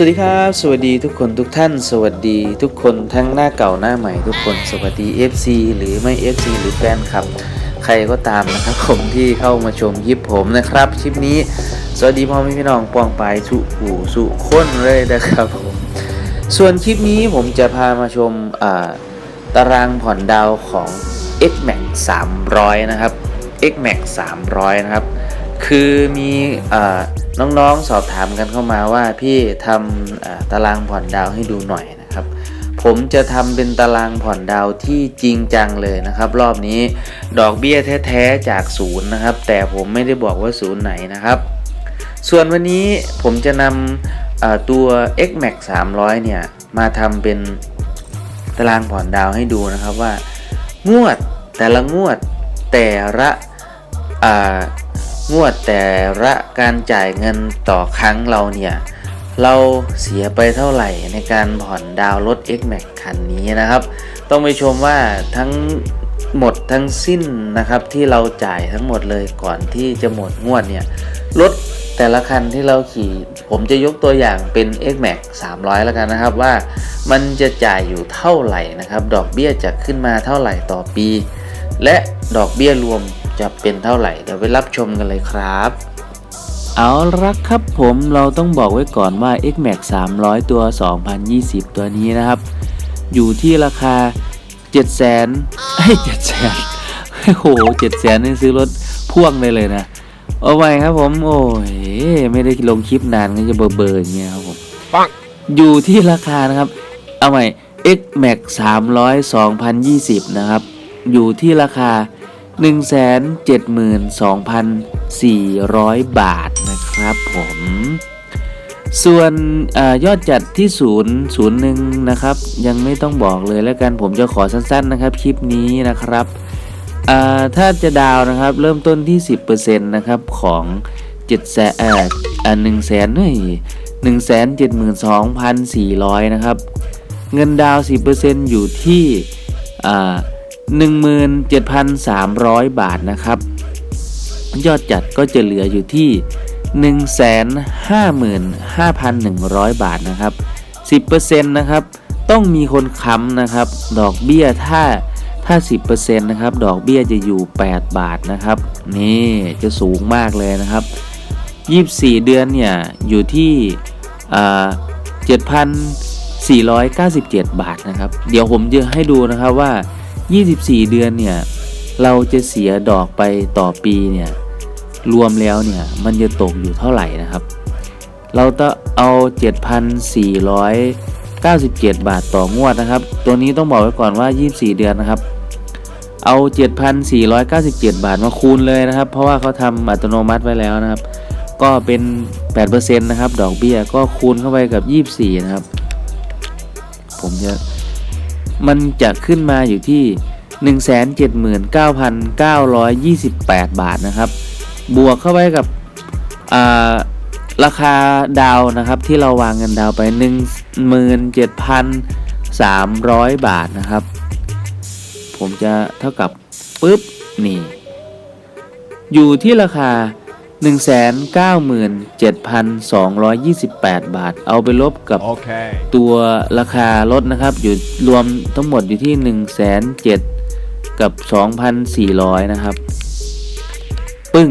สวัสดีครับ สวัสดีทุกคนทุกท่าน สวัสดีทุกคนทั้งหน้าเก่าหน้าใหม่ทุกคน สวัสดี FC หรือไม่ FC หรือแฟนคลับ ใครก็ตามนะครับผมที่เข้ามาชมคลิปผมนะครับคลิปนี้ สวัสดีพ่อแม่พี่น้องปองปายสุหูสุค้นเลยนะครับผมส่วนคลิปนี้ผมจะพามาชมตารางผ่อนดาวของ Xmax 300 นะครับ Xmax 300 นะครับ คือมีอ น้องๆสอบถามกันเข้ามาว่าพี่ทำตารางผ่อนดาวให้ดูหน่อยนะครับ ผมจะทำเป็นตารางผ่อนดาวที่จริงจังเลยนะครับ รอบนี้ดอกเบี้ยแท้ๆจากศูนย์นะครับ แต่ผมไม่ได้บอกว่าศูนย์ไหนนะครับ ส่วนวันนี้ผมจะนำอ่าตัว Xmax 300 เนี่ย มาทำเป็นตารางผ่อนดาวให้ดูนะครับว่างวดแต่ละงวดแต่ละอ่า งวดแต่ละการจ่ายเงินต่อครั้งเราเนี่ย เราเสียไปเท่าไหร่ในการผ่อนดาวรถ X-Max คันนี้นะครับ ต้องไปชมว่าทั้งหมดทั้งสิ้นนะครับที่เราจ่ายทั้งหมดเลยก่อนที่จะหมดงวดเนี่ยรถแต่ละคันที่เราขี่ผมจะยกตัวอย่างเป็น X-Max 300 แล้วกันนะครับว่ามันจะจ่ายอยู่เท่าไหร่นะครับ ดอกเบี้ยจะขึ้นมาเท่าไหร่ต่อปี และดอกเบี้ยรวม จะเป็นเท่าไหร่เดี๋ยวไปรับชมกันเลยครับ เอาละครับผมเราต้องบอกไว้ก่อนว่า Xmax 300 ตัว 2020 ตัวนี้นะครับ อยู่ที่ราคา 7 0 0 0 0 0เอ้ย7 0 0 0 0โอ้โห7 0 0 0 0นี่ซื้อรถพ่วงได้เลยนะเอาไว้ครับผม โอ้ยไม่ได้ลงคลิปนานก็จะเบอร์เบอร์อย่างเงี้ยครับผมปังอยู่ที่ราคานะครับ เอาใหม่ Xmax 300 2020 นะครับ อยู่ที่ราคา 172,400 บาทนะครับผมส่วนอยอดจัดที่ศูนย์ศูนย์หนึ่งนะครับ ยังไม่ต้องบอกเลยแล้วกันผมจะขอสั้นๆนะครับ คลิปนี้นะครับถ้าจะดาวนะครับ เริ่มต้นที่ 10%นะครับของ7แสนเอ่ออ่าหนึ่งแสนเฮ้ยหนึ่งแสนเจ็ดหมื่นสองพันสี่ร้อยนะครับ เงินดาว 10%อยู่ที่อ่า 17,300 บาทนะครับ ยอดจัดก็จะเหลืออยู่ที่ 155,100 บาทนะครับ 10%นะครับ ต้องมีคนค้ำนะครับ ดอกเบี้ยถ้าถ้า 10%นะครับ ดอกเบี้ยจะอยู่ 8 บาทนะครับ นี่จะสูงมากเลยนะครับ 24 เดือนเนี่ย อยู่ที่อ่า7,497 บาทนะครับ เดี๋ยวผมจะให้ดูนะครับว่า 24 เดือนเนี่ยเราจะเสียดอกไปต่อปีเนี่ยรวมแล้วเนี่ยมันจะตกอยู่เท่าไหร่นะครับ เราต้องเอา 7,497 บาทต่องวดนะครับ ตัวนี้ต้องบอกไว้ก่อนว่า 24 เดือนนะครับ เอา 7,497 บาทมาคูณเลยนะครับ เพราะว่าเขาทำอัตโนมัติไว้แล้วนะครับ ก็เป็น8%นะครับ ดอกเบี้ยก็คูณเข้าไปกับ 24 นะครับ ผมจะ มันจะขึ้นมาอยู่ที่ 179,928 บาทนะครับ บวกเข้าไปกับอ่าราคาดาวนะครับที่เราวางเงินดาวไป 17,300 บาทนะครับ ผมจะเท่ากับปุ๊บนี่ อยู่ที่ราคา 197,228 บาท เอาไปลบกับ Okay. ตัวราคารถนะครับ อยู่รวมทั้งหมดอยู่ที่1นึ่งแสนเจ็ดกับ 2,400 นะครับ ปึ้ง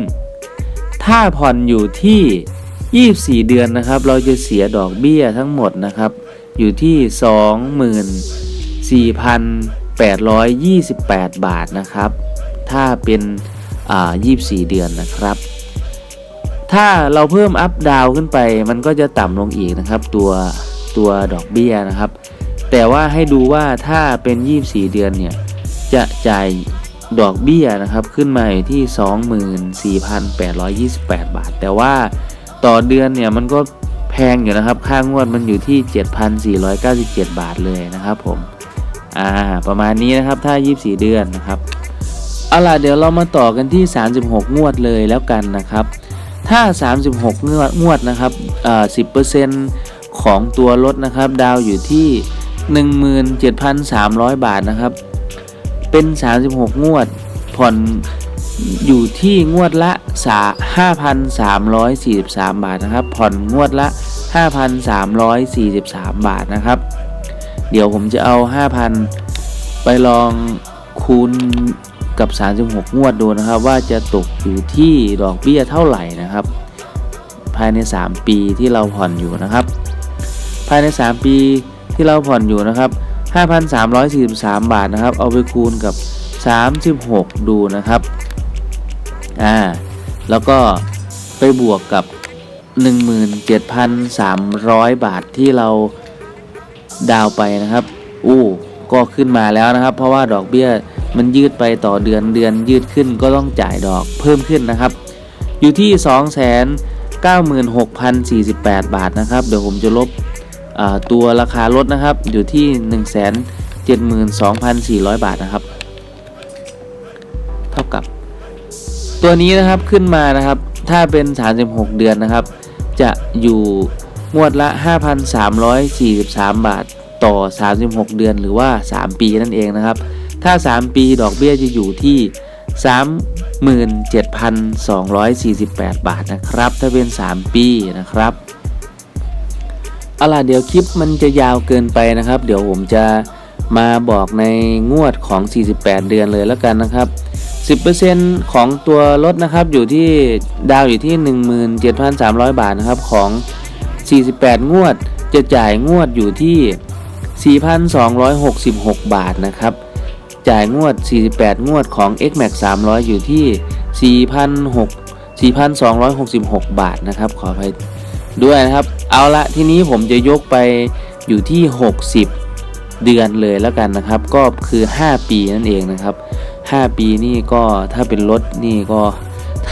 ถ้าผ่อนอยู่ที่ 24 เดือนนะครับ เราจะเสียดอกเบี้ยทั้งหมดนะครับ อยู่ที่ 24,828 บาทนะครับ ถ้าเป็นอ่า24 เดือนนะครับ ถ้าเราเพิ่มอัพดาวขึ้นไป มันก็จะต่ำลงอีกนะครับ ตัวตัวดอกเบี้ยนะครับ แต่ว่าให้ดูว่าถ้าเป็น 24 เดือนเนี่ย จะจ่ายดอกเบี้ยนะครับ ขึ้นมาอยู่ที่ 24,828 บาท แต่ว่าต่อเดือนเนี่ยมันก็แพงอยู่นะครับ ค่างวดมันอยู่ที่ 7,497 บาทเลยนะครับผม อ่า ประมาณนี้นะครับ ถ้า 24 เดือนนะครับ เอาล่ะ เดี๋ยวเรามาต่อกันที่ 36 งวดเลยแล้วกันนะครับ ถ้า 36 งวดงวดนะครับอ่า10%ของตัวรถนะครับดาวอยู่ที่ 17,300 บาทนะครับ เป็น 36 งวดผ่อนอยู่ที่งวดละ 5,343 บาทนะครับ ผ่อนงวดละ 5,343 บาทนะครับ เดี๋ยวผมจะเอา 5,000 ไปลองคูณ กับ 36 งวดดูนะครับว่าจะตกอยู่ที่ดอกเบี้ยเท่าไหร่นะครับ ภายใน 3 ปีที่เราผ่อนอยู่นะครับ ภายใน 3 ปีที่เราผ่อนอยู่นะครับ 5,343 บาทนะครับ เอาไปคูณกับ 36 ดูนะครับอ่าแล้วก็ไปบวกกับ 17,300 บาทที่เราดาวไปนะครับ อู้ ก็ขึ้นมาแล้วนะครับ เพราะว่าดอกเบี้ยมันยืดไปต่อเดือนเดือนยืดขึ้นก็ต้องจ่ายดอกเพิ่มขึ้นนะครับ อยู่ที่ 296,048 บาทนะครับ เดี๋ยวผมจะลบตัวราคารถนะครับ อยู่ที่ 172,400 บาทนะครับ เท่ากับ ตัวนี้นะครับขึ้นมานะครับ ถ้าเป็น 36 เดือนนะครับ จะอยู่งวดละ 5,343 บาท ต่อ 36 เดือนหรือว่า 3 ปีนั่นเองนะครับ ถ้า 3 ปีดอกเบี้ยจะอยู่ที่ 37,248 บาทนะครับ ถ้าเป็น 3 ปีนะครับเอาล่ะเดี๋ยวคลิปมันจะยาวเกินไปนะครับ เดี๋ยวผมจะมาบอกในงวดของ 48 เดือนเลยแล้วกันนะครับ 10%ของตัวรถนะครับอยู่ที่ดาวอยู่ที่ 17,300 บาทนะครับของ 48 งวดจะจ่ายงวดอยู่ที่ 4,266 บาทนะครับ จ่ายงวด 48 งวดของ XMAX 300 อยู่ที่ 4,600 4,266 บาทนะครับ ขออภัยด้วยนะครับ เอาละทีนี้ผมจะยกไปอยู่ที่ 60 เดือนเลยแล้วกันนะครับ ก็คือ 5 ปีนั่นเองนะครับ 5 ปีนี่ก็ถ้าเป็นรถนี่ก็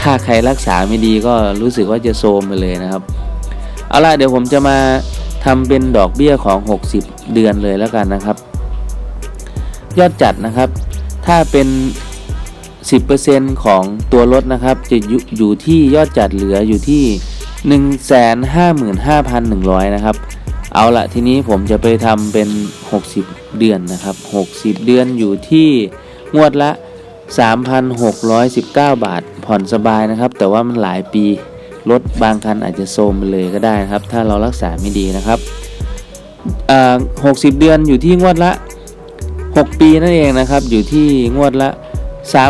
ถ้าใครรักษาไม่ดีก็รู้สึกว่าจะโซมไปเลยนะครับ เอาละเดี๋ยวผมจะมา ทำเป็นดอกเบี้ยของ 60 เดือนเลยแล้วกันนะครับ ยอดจัดนะครับ ถ้าเป็น 10%ของตัวรถนะครับ จะอยู่ยที่ยอดจัดเหลืออยู่ที่ 155,100 นะครับ เอาละทีนี้ผมจะไปทำเป็น 60 เดือนนะครับ 60 เดือนอยู่ที่งวดละ 3,619 บาทผ่อนสบายนะครับ แต่ว่ามันหลายปี รถบางคันอาจจะโซมไปเลยก็ได้นะครับ ถ้าเรารักษาไม่ดีนะครับอ่า60เดือนอยู่ที่งวดละ 6 ปีนั่นเองนะครับ อยู่ที่งวดละ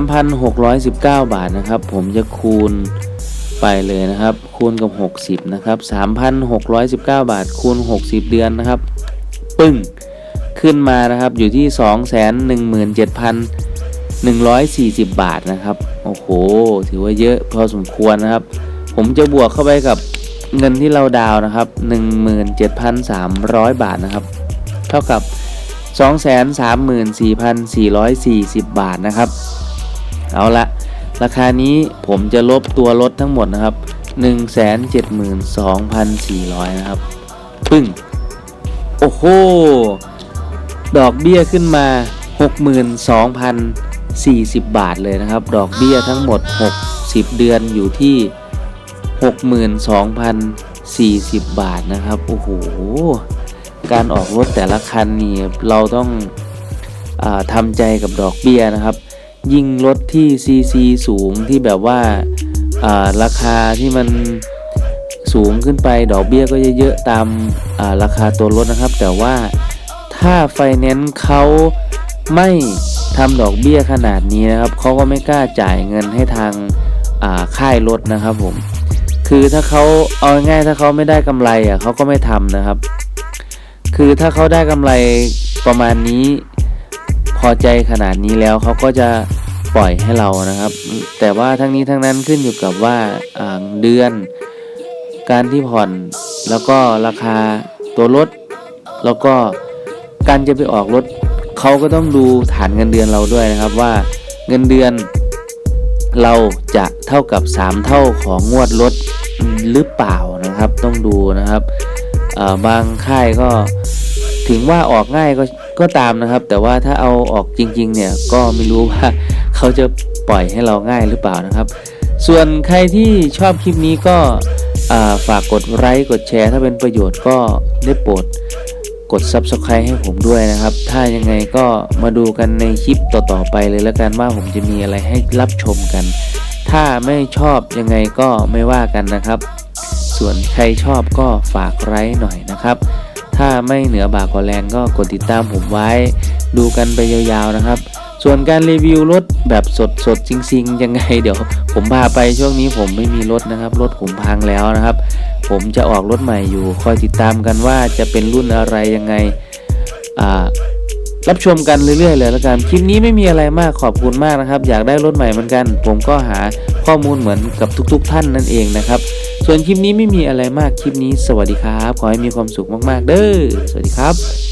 3,619 บาทนะครับ ผมจะคูณไปเลยนะครับ คูณกับ 60 นะครับ 3,619 บาท คูณ 60 เดือนนะครับ ปึ้ง ขึ้นมานะครับ อยู่ที่ 217,140 บาทนะครับ โอ้โห ถือว่าเยอะพอสมควรนะครับ ผมจะบวกเข้าไปกับเงินที่เราดาวนะครับ 17,300 บาทนะครับ เท่ากับ 234,440 บาทนะครับ เอาละราคานี้ผมจะลบตัวรถทั้งหมดนะครับ 172,400 นะครับ ปึ้ง โอ้โห ดอกเบี้ยขึ้นมา 62,040 บาทเลยนะครับ ดอกเบี้ยทั้งหมด 60 เดือนอยู่ที่ 62,040 บาทนะครับ โอ้โห การออกรถแต่ละคันนี่เราต้องอทำใจกับดอกเบี้ยนะครับ ยิ่งรถที่ซีซีสูงที่แบบว่าาราคาที่มันสูงขึ้นไปดอกเบี้ยก็จะเยอะตามาราคาตัวรถนะครับ แต่ว่าถ้าไฟแนนซ์เขาไม่ทำดอกเบี้ยขนาดนี้นะครับเขาก็ไม่กล้าจ่ายเงินให้ทางาค่ายรถนะครับผม คือถ้าเขาเอาง่ายถ้าเขาไม่ได้กำไรอะเขาก็ไม่ทำนะครับ คือถ้าเขาได้กำไรประมาณนี้ พอใจขนาดนี้แล้วเขาก็จะปล่อยให้เรานะครับ แต่ว่าทั้งนี้ทั้งนั้นขึ้นอยู่กับว่าเดือน การที่ผ่อนแล้วก็ราคาตัวรถ แล้วก็การจะไปออกรถเขาก็ต้องดูฐานเงินเดือนเราด้วยนะครับว่าเงินเดือน เราจะเท่ากับ 3 เท่าของงวดรถหรือเปล่านะครับ ต้องดูนะครับบางค่ายก็ถึงว่าออกง่ายก็ก็ตามนะครับ แต่ว่าถ้าเอาออกจริง ๆ เนี่ยก็ไม่รู้ว่าเขาจะปล่อยให้เราง่ายหรือเปล่านะครับ ส่วนใครที่ชอบคลิปนี้ก็ฝากกดไลค์กดแชร์ ถ้าเป็นประโยชน์ก็ได้โปรด กด Subscribe ให้ผมด้วยนะครับ ถ้ายังไงก็มาดูกันในคลิปต่อๆไปเลยแล้วกันว่าผมจะมีอะไรให้รับชมกัน ถ้าไม่ชอบยังไงก็ไม่ว่ากันนะครับ ส่วนใครชอบก็ฝากไลค์หน่อยนะครับ ถ้าไม่เหนือบากกว่าแรงก็กดติดตามผมไว้ ดูกันไปยาวๆนะครับ ส่วนการรีวิวรถแบบสดๆจริงๆยังไงเดี๋ยว ผมพาไปช่วงนี้ผมไม่มีรถนะครับรถผมพังแล้วนะครับ ผมจะออกรถใหม่อยู่ คอยติดตามกันว่าจะเป็นรุ่นอะไรยังไงรับชมกันเรื่อยๆเลยแล้วกันคลิปนี้ไม่มีอะไรมากขอบคุณมากนะครับ อยากได้รถใหม่เหมือนกัน ผมก็หาข้อมูลเหมือนกับทุก ๆ ท่านนั่นเองนะครับ ส่วนคลิปนี้ไม่มีอะไรมากคลิปนี้ สวัสดีครับ ขอให้มีความสุขมากๆ เด้อสวัสดีครับ